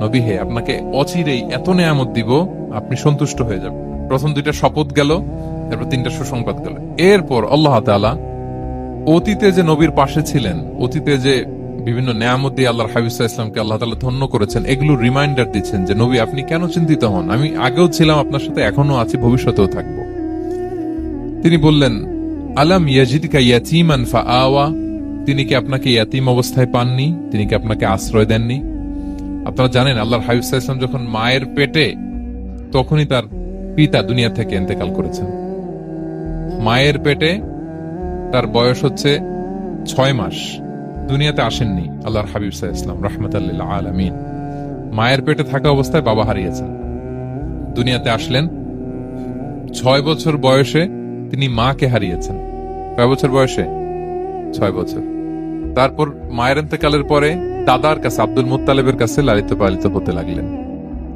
নবী হে আপনাকে অচিরেই এত নেয়ামত দিব, আপনি সন্তুষ্ট হয়ে যাবেন। প্রথম দুইটা শপথ গেল, তারপর তিনটা সুসংবাদ গেল। এরপর আল্লাহ তাআলা অতীতে যে নবীর পাশে ছিলেন, অতীতে যে বিভিন্ন নেয়ামত দিয়ে আল্লাহর হাবিসা ইসলামকে আল্লাহ তাআলা ধন্য করেছেন, এগুলো রিমাইন্ডার দিচ্ছেন যে, নবী, আপনি কেন চিন্তিত হন? আমি আগেও ছিলাম, আপনার সাথে এখনও আছি, ভবিষ্যতেও থাকব। তিনি বললেন, আলাম ইয়াজিদকা ইয়াতিমান ফা আওয়া তিনি কি আপনাকে ইয়াতিম অবস্থায় পাননি? তিনি কি আপনাকে আশ্রয় দেননি? আপনারা জানেন, আল্লাহর হাবিব যখন মায়ের পেটে তখনই তার পিতা দুনিয়া থেকে ইন্তেকাল করেছেন। মায়ের পেটে তার বয়স হচ্ছে ছয় মাস। দুনিয়াতে আসেননি আল্লাহর হাবিব সাহা ইসলাম রহমতাল্লিল আলমিন। মায়ের পেটে থাকা অবস্থায় বাবা হারিয়েছেন। দুনিয়াতে আসলেন, ছয় বছর বয়সে তিনি মাকে হারিয়েছেন। কয় বছর বয়সে? ছয় বছর। তারপর মায়ের ইন্তেকালের পরে দাদার কাছে আব্দুল মুত্তালেবের কাছে লালিত পালিত হতে লাগলেন।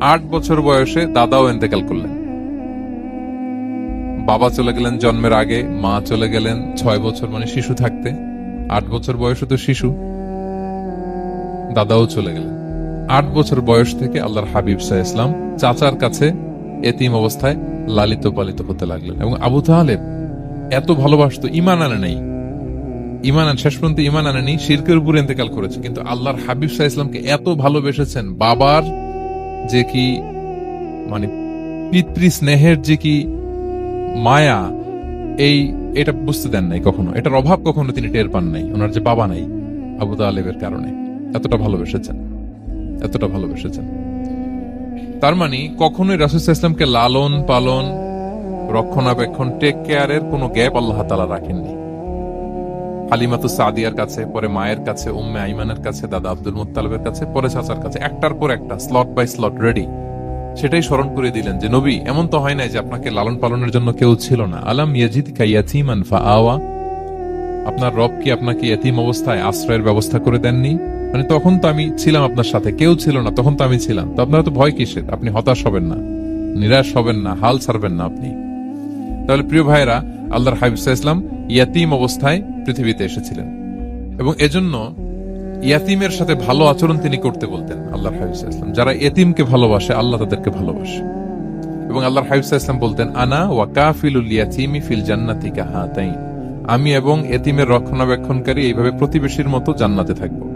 আট বছর বয়সে দাদাও ইন্তেকাল করলেন। বাবা চলে গেলেন জন্মের আগে, মা চলে গেলেন ছয় বছর মানে শিশু থাকতে। আট বছর বয়সে তো শিশু। দাদাও চলে গেলেন। আট বছর বয়স থেকে আল্লাহর হাবিব সাহ ইসলাম চাচার কাছে এতিম অবস্থায় লালিত পালিত হতে লাগলেন। এবং আবু তাহলেব এত ভালোবাসতো ইমান আনে নেই। ইমান আন, শেষ পর্যন্ত ইমান আনেনি, শিরকের উপর ইন্তেকাল করেছে। কিন্তু আল্লাহর হাবিব সাহা ইসলামকে এত ভালোবেসেছেন, বাবার যে কি মানে পিতৃ স্নেহের যে কি মায়া, এই, এটা বুঝতে দেন নাই কখনো। এটার অভাব কখনো তিনি টের পান নাই, ওনার যে বাবা নাই, আবু তালেবের কারণে। এতটা ভালোবেসেছেন এতটা ভালোবেসেছেন। তার মানে কখনোই রাসুল ইসলামকে লালন পালন রক্ষণাবেক্ষণ টেক কেয়ারের কোনো গ্যাপ আল্লাহ তালা রাখেননি। হালিমাতু সাদিয়ার কাছে, পরে মায়ের কাছে, উম্মে আইমানের কাছে, দাদা আব্দুল মুত্তালিবের কাছে, পরে চাচার কাছে, একটার পর একটা স্লট বাই স্লট রেডি সেটাই স্মরণ করে দিলেন যে, নবী, এমন তো হয় নাই যে আপনাকে লালন পালনের জন্য কেউ ছিল না। আলাম ইয়াজিদ কাইয়াতিমান ফা আওয়া আপনার রব কি আপনাকে এতিম অবস্থায় আশ্রয়ের ব্যবস্থা করে দেননি? মানে তখন তো আমি ছিলাম আপনার সাথে, কেউ ছিল না, তখন তো আমি ছিলাম। তো আপনারা তো ভয় কিসের? আপনি হতাশ হবেন না, নিরাশ হবেন না, হাল ছাড়বেন না আপনি। তাহলে প্রিয় ভাইরা আল্লাহর হাবিব ইসলাম ইয়াতিম অবস্থায় পৃথিবীতে এসেছিলেন। এবং এজন্য ইয়াতিমের সাথে ভালো আচরণ তিনি করতে বলতেন আল্লাহ হাবিব ইসলাম যারা এতিমকে ভালোবাসে, আল্লাহ তাদেরকে ভালোবাসে। এবং আল্লাহর হাবিব ইসলাম বলতেন, আনা ওয়া কাফিলুল ইয়াতিমি ফিল জান্নাতি কাহাতাইন আমি এবং এতিমের রক্ষণাবেক্ষণকারী এইভাবে প্রতিবেশীর মতো জান্নাতে থাকব।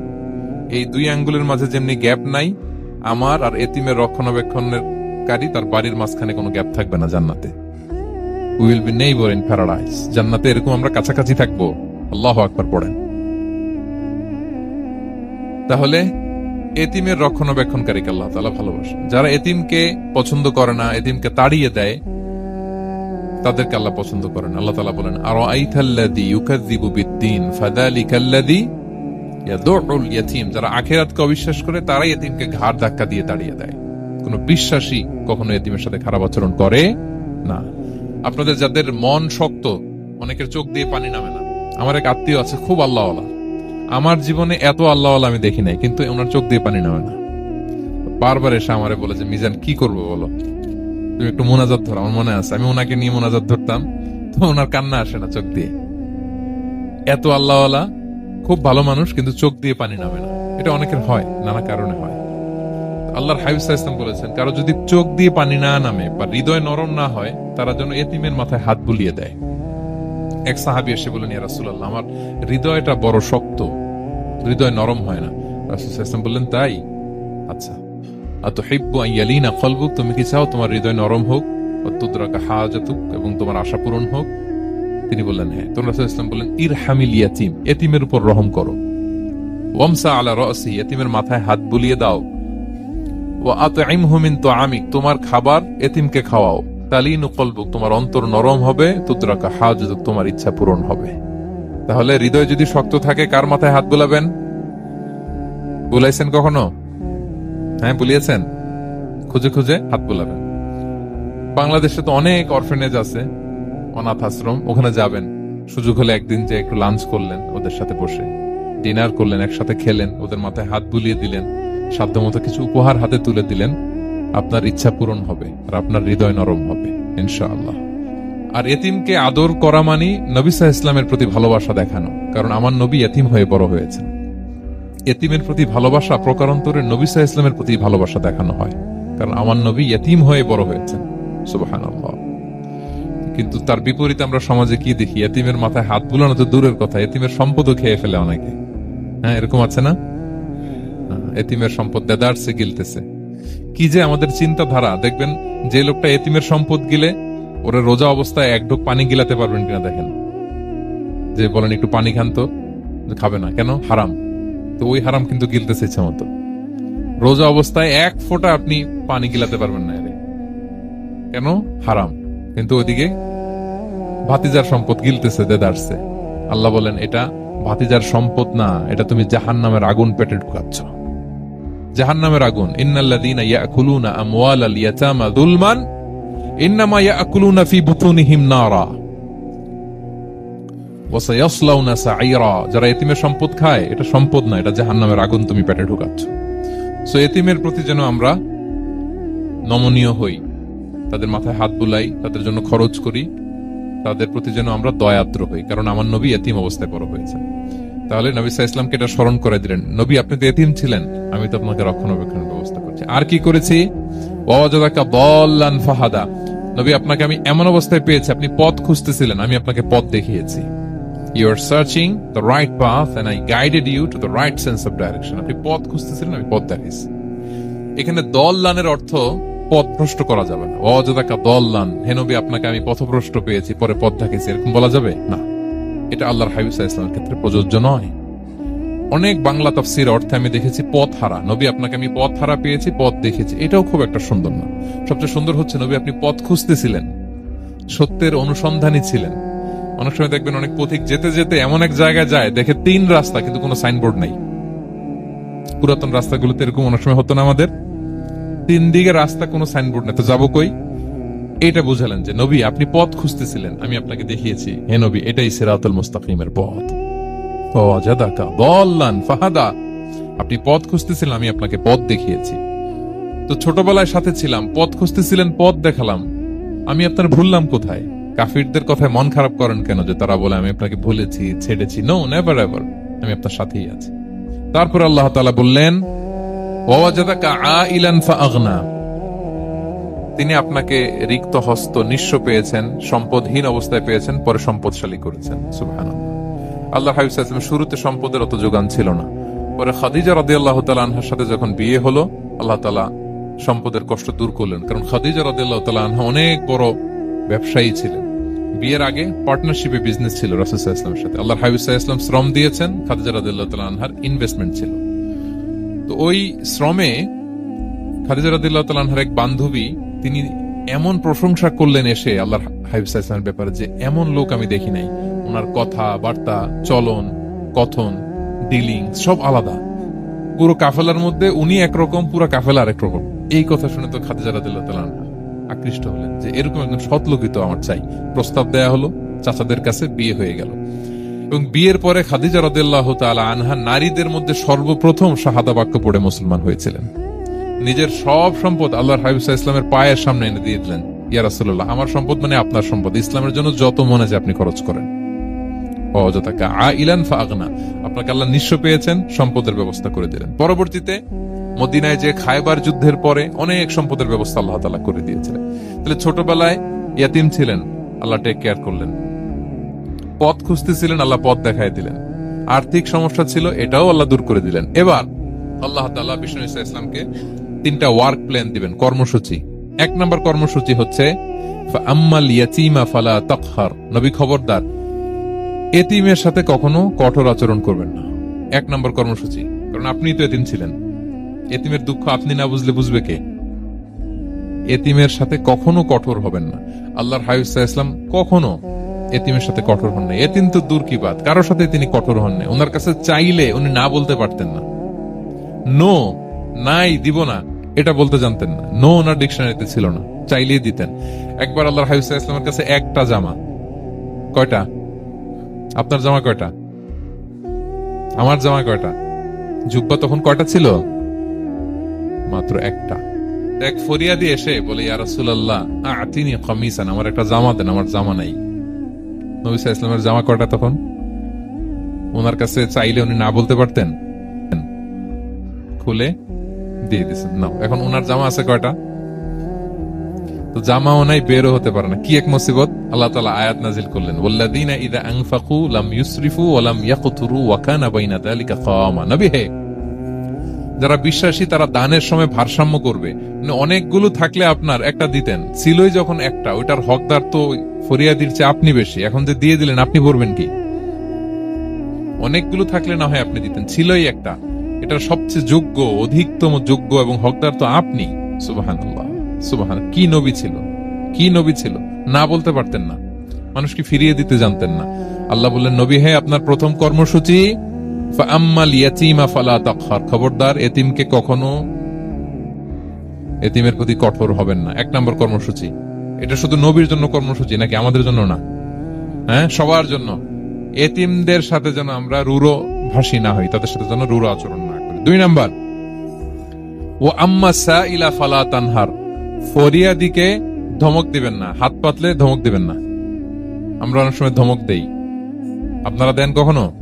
এই দুই আঙ্গুলের মাঝে যেমনি গ্যাপ নাই, আমার আর এতিমের রক্ষণাবেক্ষণের কারী তার বাড়ির মাঝখানে কোনো গ্যাপ থাকবে না জান্নাতে। Will be neighbour in paradise জান্নাতে এরকম আমরা কাছাকাছি থাকব। আল্লাহ আকবার পড়েন। তাহলে, এতিমের রক্ষণাবেক্ষণকারীকে আল্লাহ তালা ভালোবাসেন। যারা এতিমকে পছন্দ করে না, এতিমকে তাড়িয়ে দেয়, তাদেরকে আল্লাহ পছন্দ করেন। আল্লাহ তালা বলেন আরও আইথাল্লাদি বিদ্দিন যারা অবিশ্বাস করে, তারাই এতিমকে ঘাড় ধাক্কা দিয়ে তাড়িয়ে দেয়। কোন বিশ্বাসী কখনো এতিমের সাথে খারাপ আচরণ করে না। আপনাদের যাদের মন শক্ত, অনেকের চোখ দিয়ে পানি নামে না। আমার এক আত্মীয় আছে, খুব আল্লাহওয়ালা। আমার জীবনে এত আল্লাহওয়ালা আমি দেখি নাই, কিন্তু ওনার চোখ দিয়ে পানি নামে না। বারবার এসে আমারে বলে যে, মিজান, কি করব বলো? তুমি একটু মোনাজাত ধরো, আমার মনে আছে। আমি ওনাকে নিয়ে মোনাজাত ধরতাম, তো ওনার কান্না আসে না চোখ দিয়ে। এত আল্লাহওয়ালা, খুব ভালো মানুষ, কিন্তু চোখ দিয়ে পানি নামে না। এটা অনেকের হয়, নানা কারণে হয়। আল্লাহর হাবিব বলেছেন, কারও যদি চোখ দিয়ে পানি না নামে বা হৃদয় নরম না হয়, তারা যেন এতিমের মাথায় হাত বুলিয়ে দেয়। এক সাহাবি এসে বলেন ইয়া রাসূলুল্লাহ, আমার হৃদয়টা বড় শক্ত, হৃদয় নরম হয় না। রাসূল বললেন, তাই? আচ্ছা। আইয়ালিনা তুমি কি চাও তোমার হৃদয় নরম হোক হাজাতুক, এবং তোমার আশা পূরণ হোক? তিনি বললেন হ্যাঁ। তোমরা ইসলাম বললেন ইর হামিল ইয়াতিম, এতিমের উপর রহম করো। ওয়ামসা আলা রসি, এতিমের মাথায় হাত বুলিয়ে দাও। ও আতইমহু মিন তুআমিক, তোমার খাবার এতিমকে খাওয়াও। তালিনু কলবুক, তোমার অন্তর নরম হবে তুদ্রাকা হাজাতুক, তোমার ইচ্ছা পূরণ হবে। তাহলে হৃদয় যদি শক্ত থাকে, কার মাথায় হাত বুলাবেন? বুলাইছেন কখনো? হ্যাঁ বুলিয়েছেন। খুঁজে খুঁজে হাত বুলাবেন। বাংলাদেশে তো অনেক অরফেনেজ আছে, অনাথ আশ্রম, ওখানে যাবেন। সুযোগ হলে একদিন যে একটু লাঞ্চ করলেন ওদের সাথে বসে, ডিনার করলেন, একসাথে খেলেন, ওদের মাথায় হাত বুলিয়ে দিলেন। সাধ্যমতো কিছু উপহার হাতে তুলে দিলেন। আপনার ইচ্ছা পূরণ হবে আর আপনার হৃদয় নরম হবে, ইনশাআল্লাহ। আর এতিমকে আদর করা মানে নবী সাহা ইসলামের প্রতি ভালোবাসা দেখানো, কারণ আমার নবী এতিম হয়ে বড় হয়েছেন। এতিমের প্রতি ভালোবাসা প্রকারান্তরে নবী সাহা ইসলামের প্রতি ভালোবাসা দেখানো হয়, কারণ আমার নবী এতিম হয়ে বড় হয়েছেন। সুবাহান কিন্তু তার বিপরীতে আমরা সমাজে কি দেখি? এতিমের মাথায় হাত বুলানো তো দূরের কথা, এতিমের সম্পদও খেয়ে ফেলে অনেকে। হ্যাঁ এরকম আছে না? এতিমের সম্পদ দেদারসে গিলতেছে। কি যে আমাদের চিন্তাধারা, দেখবেন যে লোকটা এতিমের সম্পদ গিলে, ওরা রোজা অবস্থায় এক ঢোক পানি গিলাতে পারবেন কিনা দেখেন। যে বলেন, একটু পানি খান তো খাবে না। কেন? হারাম। তো ওই হারাম কিন্তু গিলতেছে ইচ্ছা মতো। রোজা অবস্থায় এক ফোঁটা আপনি পানি গিলাতে পারবেন না এরে। কেন? হারাম। কিন্তু ওইদিকে ভাতিজার সম্পদ গিলতেছে দেদারসে। আল্লাহ বলেন, এটা ভাতিজার সম্পদ না, এটা তুমি জাহান নামের আগুন পেটে ঢুকাচ্ছ। জাহান নামের আগুন ইয়াকুলুনা ফি বুতুনিহিম যারা এতিমের সম্পদ খায়, এটা সম্পদ না, এটা জাহান্নামের আগুন তুমি পেটে ঢুকাচ্ছ। সো এতিমের প্রতি যেন আমরা নমনীয় হই, তাদের মাথায় হাত বুলাই, তাদের জন্য খরচ করি, তাদের প্রতি যেন আমরা দয়াদ্র হই, কারণ আমার নবী এতিম অবস্থায় বড় হয়েছে তাহলে নবী সাহা এটা স্মরণ করে দিলেন, নবী, আপনি তো এতিম ছিলেন, আমি তো আপনাকে রক্ষণাবেক্ষণের ব্যবস্থা করছি। আর কি করেছি? ফাহাদা। নবী, আপনাকে আমি এমন অবস্থায় পেয়েছি, আপনি পথ খুঁজতেছিলেন, আমি আপনাকে পথ দেখিয়েছি। You are searching the right path and I guided you to the right sense of direction আপনি পথ খুঁজতেছিলেন, আমি পথ দেখাইছি এখানে দল্লানের অর্থ পথ ভ্রষ্ট করা যাবে না। অযদাকা দল্লান। হেনবি আপনাকে আমি পথভ্রষ্ট পেয়েছি, পরে পথ দেখাইছি এরকম বলা যাবে? না। এটা আল্লাহর হাবিব সাহা ইসলামের ক্ষেত্রে প্রযোজ্য নয়। অনেক বাংলা তফসির অর্থে আমি দেখেছি পথ হারা। নবী, আপনাকে আমি পথ হারা পেয়েছি, পথ দেখেছি। এটাও খুব একটা সুন্দর না। সবচেয়ে সুন্দর হচ্ছে, নবী, আপনি পথ খুঁজতেছিলেন। সত্যের অনুসন্ধানী ছিলেন। অনেক সময় দেখবেন অনেক পথিক যেতে যেতে এমন এক জায়গায় যায়, দেখে তিন রাস্তা, কিন্তু কোনো সাইনবোর্ড নাই। পুরাতন রাস্তাগুলোতে এরকম অনেক সময় হতো না আমাদের। তিন দিকে রাস্তা কোনো সাইনবোর্ড নেই। তো যাব কই? এটা বুঝালেন যে, নবী, আপনি পথ খুঁজতেছিলেন, আমি আপনাকে দেখিয়েছি। হে নবী, এটাই সিরাতুল মুস্তাকিমের পথ। ও জাদাকা বল্লান ফাহাদা। আপনি পথ খুঁজতেছিলেন, আমি আপনাকে পথ দেখিয়েছি। তো ছোটবেলায় সাথে ছিলাম, পথ খুঁজতেছিলেন, পথ দেখালাম। আমি আপনার ভুললাম কোথায়? কাফিরদের কথায় মন খারাপ করেন কেন যে, তারা বলে, আমি আপনাকে ভুলেছি, ছেড়েছি। নো নেভার এভার আমি আপনার সাথেই আছি। তারপর আল্লাহ তাআলা বললেন ওয়াজাদাকা আইলান ফাআগনা। তিনি আপনাকে রিক্ত হস্ত নিঃস্ব পেয়েছেন, সম্পদহীন অবস্থায় পেয়েছেন, পরে সম্পদশালী করেছেন। সুবহানাল্লাহ। আল্লাহ হাবিব শুরুতে সম্পদের অত যোগান ছিল না। পরে খাদিজা রাদিয়াল্লাহু তাআলা আনহার সাথে যখন বিয়ে হলো, আল্লাহ তালা সম্পদের কষ্ট দূর করলেন। কারণ খাদিজা রাদিয়াল্লাহু তাআলা আনহা অনেক বড় ব্যবসায়ী ছিলেন। বিয়ের আগে পার্টনারশিপে বিজনেস ছিল আলাইহি ওয়াসাল্লামের সাথে। আল্লাহর হাবিব সাল্লাল্লাহু আলাইহি শ্রম দিয়েছেন, খাদিজা রাদিয়াল্লাহু তাআলা আনহার ইনভেস্টমেন্ট ছিল। তো ওই শ্রমে খাদিজা রাদিয়াল্লাহু তাআলা আনহার এক বান্ধবী তিনি এমন প্রশংসা করলেন এসে আল্লাহর হাবিব সাল্লাল্লাহু ব্যাপারে যে এমন লোক আমি দেখি নাই। ওনার কথা, বার্তা, চলন, কথন, ডিলিং সব আলাদা। পুরো কাফেলার মধ্যে উনি একরকম, পুরো কাফেলা আরেক রকম। এই কথা শুনে তো খাদিজা রাদিয়াল্লাহু তাআলা আকৃষ্ট হলেন যে এরকম একজন সৎ লোকই তো আমার চাই। প্রস্তাব দেয়া হলো, চাচাদের কাছে বিয়ে হয়ে গেল। এবং বিয়ের পরে খাদিজা রাদিয়াল্লাহু তাআলা আনহা নারীদের মধ্যে সর্বপ্রথম শাহাদা বাক্য পড়ে মুসলমান হয়েছিলেন। নিজের সব সম্পদ আল্লাহর হাবিব সাল্লাল্লাহু আলাইহি ইসলামের পায়ের সামনে এনে দিয়ে দিলেন। ইয়া রাসূলুল্লাহ, আমার সম্পদ মানে আপনার সম্পদ। ইসলামের জন্য যত মনে যায় আপনি খরচ করেন। অযথাকা আইলান ফাগনা, আপনাকে আল্লাহ নিঃস্ব পেয়েছেন, সম্পদের ব্যবস্থা করে দিলেন। পরবর্তীতে মদিনায় যে যুদ্ধের পরে অনেক সম্পদের ব্যবস্থা আল্লাহ তাআলা করে দিয়েছিলেন। তাহলে ছোটবেলায় ইয়াতিম ছিলেন, আল্লাহ টেক কেয়ার করলেন। পথ খুঁজতেছিলেন, আল্লাহ পথ দেখায় দিলেন। আর্থিক সমস্যা ছিল, এটাও আল্লাহ দূর করে দিলেন। এবার আল্লাহ তাআলা বিষ্ণু ইসা ইসলামকে তিনটা ওয়ার্ক প্ল্যান দিবেন, কর্মসূচি। এক নম্বর কর্মসূচি হচ্ছে আম্মাল ইয়াতিমা ফালা তাকহার। নবী খবরদার, এতিমের সাথে কখনো কঠোর আচরণ করবেন না। এক নম্বর কর্মসূচি, কারণ আপনি তো এতিম ছিলেন। এতিমের দুঃখ আপনি না বুঝলে বুঝবে কে? এতিমের সাথে কখনো কঠোর হবেন না। আল্লাহর হাইসা ইসলাম কখনো এতিমের সাথে কঠোর হন না এতিম তো দূর কি বাদ কারোর সাথে তিনি কঠোর হন না ওনার কাছে চাইলে উনি না বলতে পারতেন না। নো নাই, দিব না। এটা বলতে জানতেন না। নো ওনার ডিকশনারিতে ছিল না। চাইলেই দিতেন। একবার আল্লাহ হাইসা ইসলামের কাছে একটা জামা। কয়টা? আপনার জামা কয়টা? আমার জামা কয়টা? জুব্বা তখন কয়টা ছিল? মাত্র একটা। এক ফরিয়াদি এসে বলে, ইয়া রাসূলুল্লাহ, আতিনি কমিসান। আমার একটা জামা দেন, আমার জামা নাই। নবী ইসলামের জামা কয়টা তখন? ওনার কাছে চাইলে উনি না বলতে পারতেন? খুলে দিয়ে দিছেন নাও, এখন ওনার জামা আছে কয়টা? তো জামাও নাই, বেরও হতে পারে না। কি এক মুসিবত? আল্লাহ তাআলা আয়াত নাজিল করলেন, ওয়াল্লাযীনা ইযা আনফাকু লাম ইউসরিফু ওয়া লাম ইয়াকতুরু ওয়া কানা বাইনা যালিকা কাওয়ামা নবী হে, যারা বিশ্বাসী, তারা দানের সময় ভারসাম্য করবে। মানে অনেকগুলো থাকলে আপনার একটা দিতেন, ছিলই যখন একটা, ওইটার হকদার তো ফরিয়াদির চেয়ে আপনি বেশি। এখন যে দিয়ে দিলেন, আপনি পড়বেন কি? অনেকগুলো থাকলে না হয় আপনি দিতেন, ছিলই একটা। এটা সবচেয়ে যোগ্য, অধিকতম যোগ্য এবং হকদার তো আপনি। সুবাহান সুবাহান, কি নবী ছিল? কি নবী ছিল? না বলতে পারতেন না। মানুষকে ফিরিয়ে দিতে জানতেন না। আল্লাহ বললেন, নবী হে, আপনার প্রথম কর্মসূচি? আম্মাল ইয়াতিমা খবরদার, এতিমকে কখনো এতিমের প্রতি কঠোর হবেন না। এক নম্বর কর্মসূচি। এটা শুধু নবীর জন্য কর্মসূচি নাকি আমাদের জন্য না? হ্যাঁ সবার জন্য। এতিমদের সাথে যেন আমরা রুরো ভাসি না হই, তাদের সাথে যেন রুরো আচরণ না দুই নাম্বার। ও আম্মা সা ইলা ফালা তানহার। ধমক দিবেন না, হাত পাতলে ধমক দিবেন না। আমরা অনেক সময় ধমক দেই। আপনারা দেন কখনো?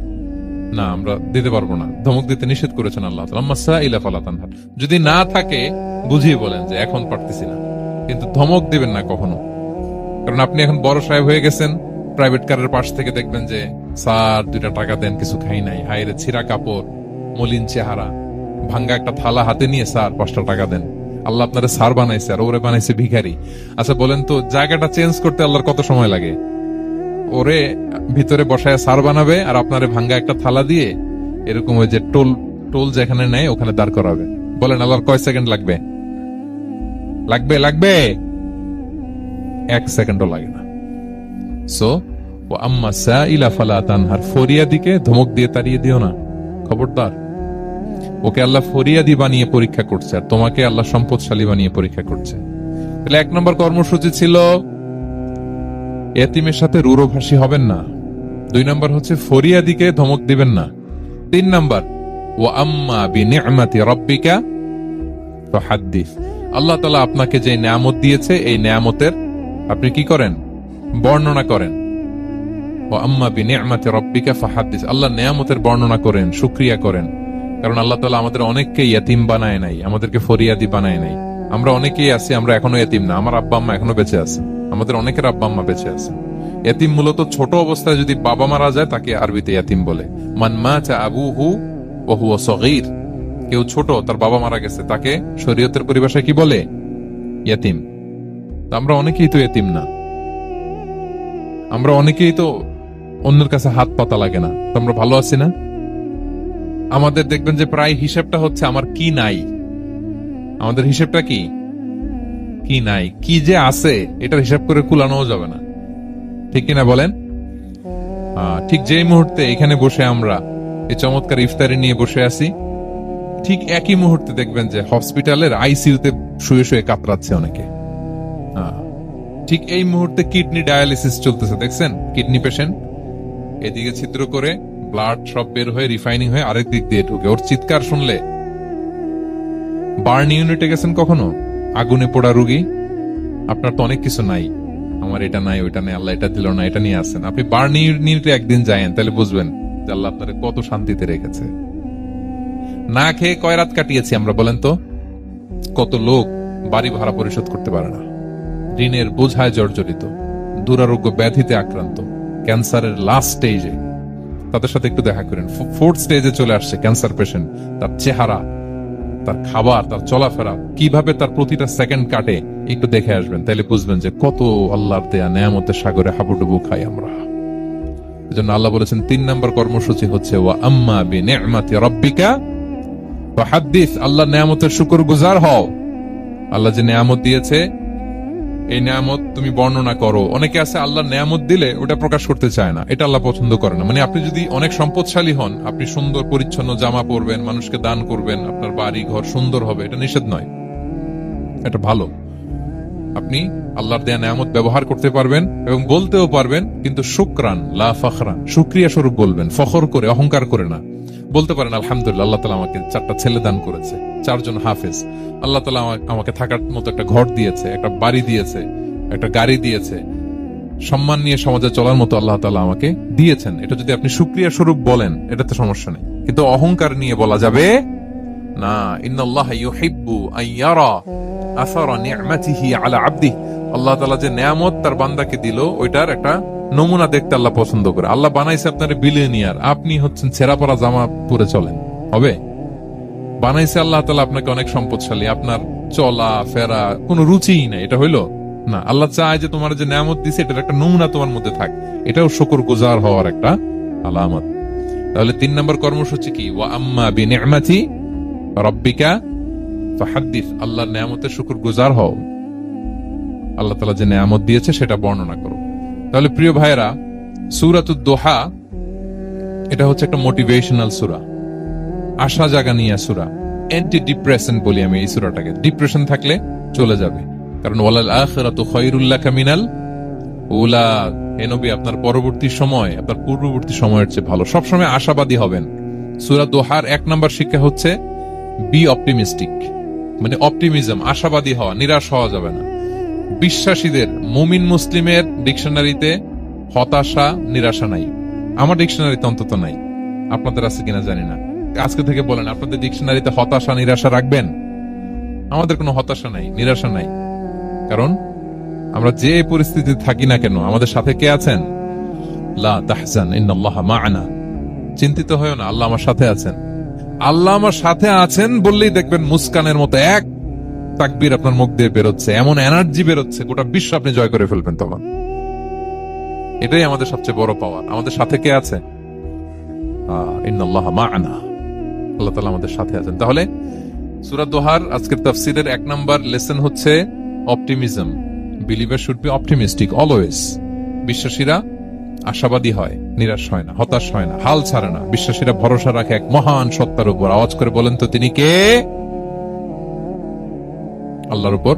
না, আমরা দিতে পারব না। ধমক দিতে নিষেধ করেছেন আল্লাহ আম্মা সা ইলা ফালা তানহার। যদি না থাকে, বুঝিয়ে বলেন যে এখন পারতেছি না। কিন্তু ধমক দিবেন না কখনো। কারণ আপনি এখন বড় সাহেব হয়ে গেছেন প্রাইভেট কারের পাশ থেকে দেখবেন যে, স্যার, দুইটা টাকা দেন, কিছু খাই নাই। হাইরে ছিঁড়া কাপড়। মলিন চেহারা। ভাঙ্গা একটা থালা হাতে নিয়ে, স্যার পাঁচটা টাকা দেন। আল্লাহ আপনারা সার বানাইছে আর ওরে বানাইছে ভিখারি। আচ্ছা বলেন তো, জায়গাটা চেঞ্জ করতে আল্লাহর কত সময় লাগে? ওরে ভিতরে বসায় সার বানাবে আর আপনারে ভাঙ্গা একটা থালা দিয়ে এরকম ওই যে টোল টোল যেখানে নেয় ওখানে দাঁড় করাবে। বলেন, আল্লাহর কয় সেকেন্ড লাগবে? লাগবে লাগবে? এক সেকেন্ডও লাগে না। সো ও আম্মা সাইলা ফালা তানহার ফরিয়া দিকে ধমক দিয়ে তাড়িয়ে দিও না। খবরদার। ওকে আল্লাহ ফরিয়াদি বানিয়ে পরীক্ষা করছে, আর তোমাকে আল্লাহ সম্পদশালী বানিয়ে পরীক্ষা করছে। তাহলে এক নম্বর কর্মসূচি ছিল, এতিমের সাথে রুরোভাষী হবেন না। দুই নম্বর হচ্ছে ফরিয়াদিকে ধমক দিবেন না। তিন নম্বর ও আম্মা বি নি'মাতি রাব্বিকা ফাহাদ্দিস। আল্লাহ তাআলা আপনাকে যে নিয়ামত দিয়েছে, এই নিয়ামতের আপনি কি করেন? বর্ণনা করেন। ও আম্মা বি নি'মাতি রাব্বিকা ফাহাদ্দিস। আল্লাহ নিয়ামতের বর্ণনা করেন, শুকরিয়া করেন। কারণ আল্লাহ তালা আমাদের অনেককে ইয়াতিম বানায় নাই, আমাদেরকে ফরিয়াদি বানায় নাই। আমরা অনেকেই আছি, আমরা এখনও এতিম না। আমার আব্বা আম্মা এখনও বেঁচে আছে। আমাদের অনেকের আব্বা আম্মা বেঁচে আছে। এতিম মূলত ছোট অবস্থায় যদি বাবা মারা যায়, তাকে আরবিতে এতিম বলে। মান মা চা আবু হু ও হু সগীর। কেউ ছোট, তার বাবা মারা গেছে, তাকে শরীয়তের পরিভাষায় কি বলে? তা আমরা অনেকেই তো এতিম না। আমরা অনেকেই তো অন্যের কাছে হাত পাতা লাগে না। আমরা ভালো আছি না? আমাদের দেখবেন যে প্রায় হিসেবটা হচ্ছে আমার কি নাই। আমাদের হিসেবটা কি? কি নাই। কি যে আছে, এটার হিসাব করে কুলানোও যাবে না। ঠিক কিনা বলেন? ঠিক যেই মুহূর্তে এখানে বসে আমরা এই চমৎকার ইফতারি নিয়ে বসে আছি, ঠিক একই মুহূর্তে দেখবেন যে হসপিটালের আইসিইউতে শুয়ে শুয়ে কাতরাচ্ছে অনেকে। ঠিক এই মুহূর্তে কিডনি ডায়ালিসিস চলতেছে, দেখছেন? কিডনি পেশেন্ট, এদিকে ছিদ্র করে ব্লাড সব বের হয়ে রিফাইনিং হয়ে আরেক দিক দিয়ে ঢুকে। ওর চিৎকার শুনলে? বার্ন ইউনিটে গেছেন কখনো? আগুনে পোড়া রুগী? আপনার তো অনেক কিছু নাই। আমার এটা নাই, ওইটা নাই, আল্লাহ এটা দিল না, এটা নিয়ে আসেন। আপনি বার্ন ইউনিটে একদিন যায়েন, তাহলে বুঝবেন যে আল্লাহ আপনার কত শান্তিতে রেখেছে। না খেয়ে কয় রাত কাটিয়েছি আমরা বলেন তো? কত লোক বাড়ি ভাড়া পরিশোধ করতে পারে না। ঋণের বোঝায় জর্জরিত। দুরারোগ্য ব্যাধিতে আক্রান্ত। ক্যান্সারের লাস্ট স্টেজে তাদের সাথে একটু দেখা করেন। ফোর্থ স্টেজে চলে আসছে ক্যান্সার পেশেন্ট তার চেহারা, তার খাবার, তার চলাফেরা, কীভাবে তার প্রতিটা সেকেন্ড কাটে, একটু দেখে আসবেন। তাহলে বুঝবেন যে কত আল্লাহর দেয়া নেয়ামতের সাগরে হাবুডুবু খাই আমরা। এজন্য আল্লাহ বলেছেন, তিন নম্বর কর্মসূচি হচ্ছে, ওয়া আম্মা বি নি'মাতি রাব্বিকা ফাহাদ্দিস। আল্লাহ নেয়ামতের শুকর গুজার হও। আল্লাহ যে নেয়ামত দিয়েছে এই নেয়ামত তুমি বর্ণনা করো। অনেকে আছে আল্লাহ নেয়ামত দিলে ওটা প্রকাশ করতে চায় না। এটা আল্লাহ পছন্দ করে না। মানে আপনি যদি অনেক সম্পদশালী হন, আপনি সুন্দর, পরিচ্ছন্ন জামা পরবেন, মানুষকে দান করবেন, আপনার বাড়ি, ঘর সুন্দর হবে, এটা নিষেধ নয়। এটা ভালো। আপনি আল্লাহর দেয়া নেয়ামত ব্যবহার করতে পারবেন এবং বলতেও পারবেন, কিন্তু শুক্রান, লা ফখরান, শুক্রিয়া স্বরূপ বলবেন। ফখর করে, অহংকার করে না। বলতে পারেন, আলহামদুলিল্লাহ, আল্লাহ তালা আমাকে চারটা ছেলে দান করেছে। চারজন হাফেজ। আল্লাহ তালা আমাকে থাকার মতো একটা ঘর দিয়েছে, একটা বাড়ি দিয়েছে, একটা গাড়ি দিয়েছে। সম্মান নিয়ে সমাজে চলার মতো আল্লাহ তালা আমাকে দিয়েছেন। এটা যদি আপনি সুক্রিয়া স্বরূপ বলেন এটা তো সমস্যা নেই। কিন্তু অহংকার নিয়ে বলা যাবে, না, ইন্নাল্লাহ ইউহিব্বু আন ইয়ারা আসারা নি'মাতিহি আলা আবদি আল্লাহ তাআলা যে নিয়ামত তার বান্দাকে দিল, ওইটার একটা নমুনা দেখতে আল্লাহ পছন্দ করে। আল্লাহ বানাইছে আপনার বিলিয়নিয়ার আপনি হচ্ছেন ছেঁড়া পরা জামা পরে চলেন। হবে? বানাইছে আল্লাহ তালা আপনাকে অনেক সম্পদশালী। আপনার চলা, ফেরা, কোনো রুচিই নাই। এটা হইল? না, আল্লাহ চায় যে তোমার যে নিয়ামত দিছে, এটার একটা নমুনা তোমার মধ্যে থাক। এটাও শুকর গুজার হওয়ার একটা আলামত। তাহলে তিন নম্বর কর্মসূচি কি? আম্মা রব্বিকা ফাহাদ্দিস। আল্লাহর নিয়ামতের শুকর গুজার হও। আল্লাহ তালা যে নিয়ামত দিয়েছে, সেটা বর্ণনা করো। তাহলে প্রিয় ভাইরা সুরাতুদ দোহা, এটা হচ্ছে একটা মোটিভেশনাল সুরা। আশা জাগা নিয়ে সুরা। অ্যান্টি ডিপ্রেশন বলি আমি এই সুরাটাকে। ডিপ্রেশন থাকলে চলে যাবে। কারণ ওয়ালাল আখিরাতু খায়রুল কামিনাল নবী, আপনার পরবর্তী সময়, আপনার পূর্ববর্তী সময়ের চেয়ে ভালো। সবসময় আশাবাদী হবেন। সুরা দোহার এক নম্বর শিক্ষা হচ্ছে বি অপটিমিস্টিক মানে অপটিমিজম আশাবাদী হওয়া, নিরাশ হওয়া যাবে না। বিশ্বাসীদের, মুমিন মুসলিমের ডিকশনারিতে হতাশা, নিরাশা নাই। আমার ডিকশনারিতে অন্তত নাই। আপনাদের আছে কিনা জানি না। আজকে থেকে বলেন আপনাদের ডিকশনারিতে হতাশা নিরাশা রাখবেন? আমাদের কোনো হতাশা নাই নিরাশা নাই। কারণ আমরা যে পরিস্থিতিতে থাকি না কেন আমাদের সাথে কে আছেন? চিন্তিত হয়েও না আল্লাহ আমার সাথে আছেন। আল্লাহ আমার সাথে আছেন বললেই দেখবেন মুস্কানের মতো এক তাকবীর আপনার মুখ দিয়ে বেরোচ্ছে এমন এনার্জি বেরোচ্ছে গোটা বিশ্ব আপনি জয় করে ফেলবেন তখন। এটাই আমাদের সবচেয়ে বড় পাওয়ার। আমাদের সাথে কে আছে? আহ, ইন্নাল্লাহা মা'ানা। আল্লাহ তাআলা আমাদের সাথে আছেন। তাহলে সূরা দোহার আজকের তাফসীরের এক নাম্বার লেসন হচ্ছে optimism. Believer should be optimistic always. বিশ্বাসীরা আশাবাদী হয় নিরাশ হয় না হতাশ হয় না হাল ছাড়ে না। বিশ্বাসীরা ভরসা রাখে এক মহান সত্তার উপর। আওয়াজ করে বলেন তো তিনি কে? আল্লাহর উপর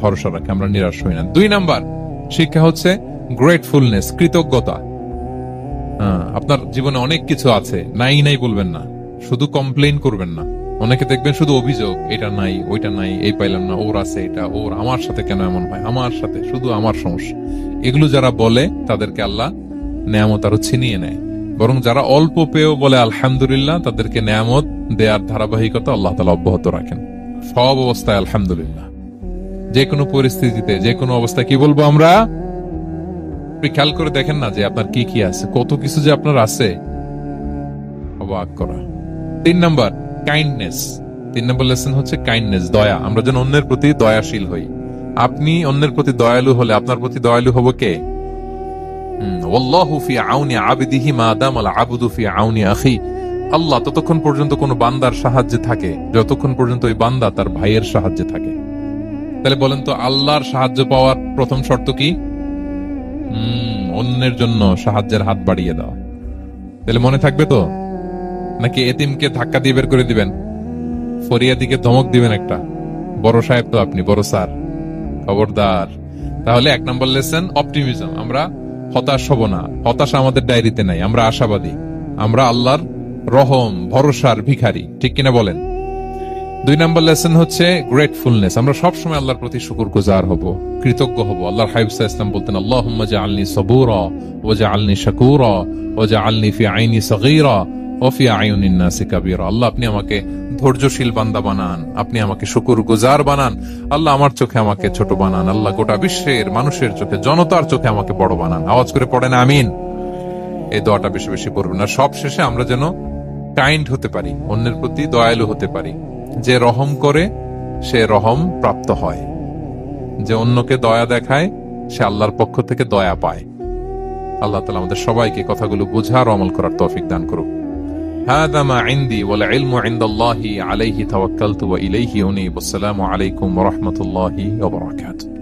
ভরসা রাখে আমরা নিরাশ হই না। দুই নাম্বার শিক্ষা হচ্ছে গ্রেটফুলনেস কৃতজ্ঞতা। হ্যাঁ, আপনার জীবনে অনেক কিছু আছে নাই নাই বলবেন না। শুধু কমপ্লেন করবেন না। অনেকে দেখবেন শুধু অভিযোগ, এটা নাই, ওইটা নাই, এই পাইলাম না, ওর আছে এটা, ওর আমার সাথে কেন এমন হয়? আমার সাথে, শুধু আমার সমস্যা। এগুলো যারা বলে, তাদেরকে আল্লাহ নেয়ামত আরও ছিনিয়ে নেয়। বরং যারা অল্প পেয়েও বলে, আলহামদুলিল্লাহ, তাদেরকে নেয়ামত দেয়ার ধারাবাহিকতা আল্লাহ তালা অব্যাহত রাখেন। সব অবস্থায় আলহামদুলিল্লাহ। যে কোনো পরিস্থিতিতে, যে কোনো অবস্থায় কি বলব আমরা? খেয়াল করে দেখেন না যে আপনার কি কি আছে, কত কিছু যে আপনার আছে। অবাক করা। তিন নাম্বার কাইন্ডনেস তিন নম্বর লেসন হচ্ছে কাইন্ডনেস দয়া। আমরা যেন অন্যের প্রতি দয়াশীল হই। আপনি অন্যের প্রতি দয়ালু হলে আপনার প্রতি দয়ালু হব কে? আল্লাহ ততক্ষণ পর্যন্ত কোন বান্দার সাহায্যে থাকে, যতক্ষণ পর্যন্ত ওই বান্দা তার ভাইয়ের সাহায্যে থাকে। তাহলে বলেন তো, আল্লাহর সাহায্য পাওয়ার প্রথম শর্ত কি? অন্যের জন্য সাহায্যের হাত বাড়িয়ে দেওয়া। তাহলে মনে থাকবে তো? নাকি এতিমকে ধাক্কা দিয়ে বের করে দিবেন? ফরিয়াদিকে ধমক দিবেন একটা। বড় সাহেব তো আপনি, বড় স্যার। খবরদার। তাহলে এক নম্বর লেসেন, অপটিমিজম। আমরা হতাশ হব না। হতাশা আমাদের ডায়েরিতে নাই। আমরা আশাবাদী। আমরা আল্লাহর রহম, ভরসার ভিখারি। ঠিক কিনা বলেন? দুই নম্বর লেসন হচ্ছে গ্রেটফুলনেস। আমরা সবসময় আল্লাহর প্রতি শুকুর গুজার হব, কৃতজ্ঞ হব। আল্লাহর হাইবসা ইসলাম বলতেন আল্লাহ আলনি সবুরা ও যা আলনি শাকুরা ও যা আলনি ফি আইনি সগীরা ও ফি আইউনিন নাসি আল্লাহ, আপনি আমাকে ধৈর্যশীল বান্দা বানান। আপনি আমাকে শুকুর গুজার বানান। আল্লাহ আমার চোখে আমাকে ছোট বানান। আল্লাহ গোটা বিশ্বের মানুষের চোখে, জনতার চোখে আমাকে বড় বানান। আওয়াজ করে পড়েন, আমিন। এই দোয়াটা বেশি বেশি করবেন আর সব শেষে আমরা যেন কাইন্ড হতে পারি, অন্যের প্রতি দয়ালু হতে পারি। যে রহম করে, সে রহম প্রাপ্ত হয়। যে অন্যকে দয়া দেখায়, সে আল্লাহর পক্ষ থেকে দয়া পায়। আল্লাহ তালা আমাদের সবাইকে কথাগুলো বোঝার ও আমল করার তৌফিক দান করুক। هذا ما عندي والعلم عند الله عليه توكلت وإليه أنيب والسلام عليكم ورحمة الله وبركاته.